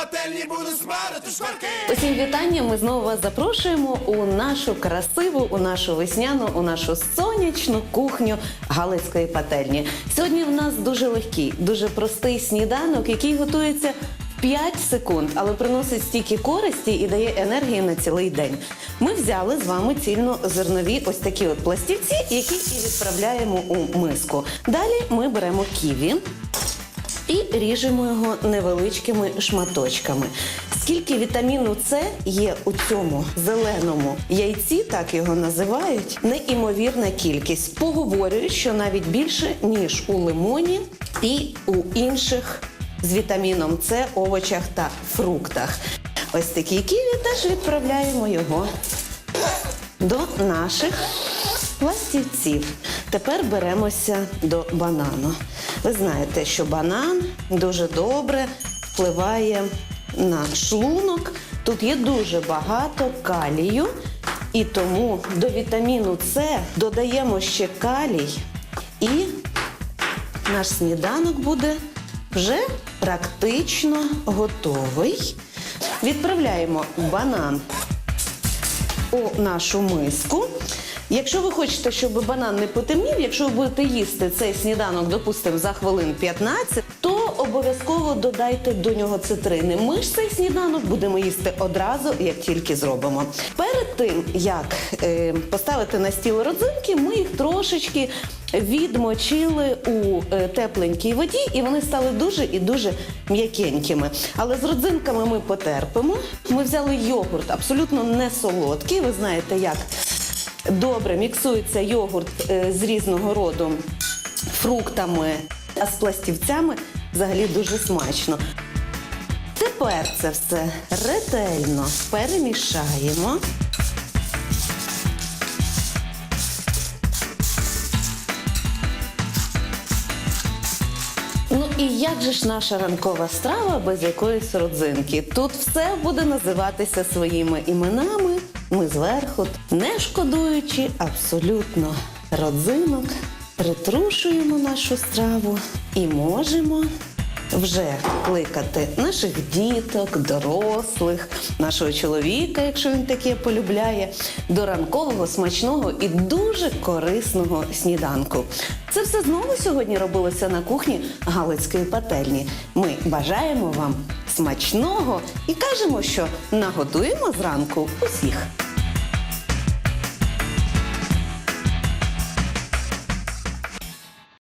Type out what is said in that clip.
пательні буду смарити шкварки. Усім вітання. Ми знову вас запрошуємо у нашу красиву, у нашу весняну, у нашу сонячну кухню Галицької пательні. Сьогодні в нас дуже легкий, дуже простий сніданок, який готується в 5 секунд, але приносить стільки користі і дає енергії на цілий день. Ми взяли з вами цільнозернові ось такі от пластівці, які і відправляємо у миску. Далі ми беремо ківі і ріжемо його невеличкими шматочками. Скільки вітаміну С є у цьому зеленому яйці, так його називають, неймовірна кількість. Поговорюють, що навіть більше ніж у лимоні і у інших з вітаміном С овочах та фруктах. Ось такі ківі теж відправляємо його до наших пластівців. Тепер беремося до банану. Ви знаєте, що банан дуже добре впливає на шлунок. Тут є дуже багато калію, і тому до вітаміну С додаємо ще калій, і наш сніданок буде вже практично готовий. Відправляємо банан у нашу миску. Якщо ви хочете, щоб банан не потемнів, якщо ви будете їсти цей сніданок, допустимо, за хвилин 15, то обов'язково додайте до нього цитрини. Ми ж цей сніданок будемо їсти одразу, як тільки зробимо. Перед тим як е, поставити на стіл родзинки, ми їх трошечки відмочили у е, тепленькій воді, і вони стали дуже і дуже м'якенькими. Але з родзинками ми потерпимо. Ми взяли йогурт абсолютно не солодкий. Ви знаєте, як добре міксується йогурт е, з різного роду фруктами, а з пластівцями взагалі дуже смачно. Тепер це все ретельно перемішаємо. Ну і як же ж наша ранкова страва без якоїсь родзинки? Тут все буде називатися своїми іменами. Ми зверху, не шкодуючи абсолютно родзинок, притрушуємо нашу страву і можемо вже кликати наших діток, дорослих, нашого чоловіка, якщо він таке полюбляє, до ранкового смачного і дуже корисного сніданку. Це все знову сьогодні робилося на кухні Галицької пательні. Ми бажаємо вам смачного і кажемо, що наготуємо зранку усіх.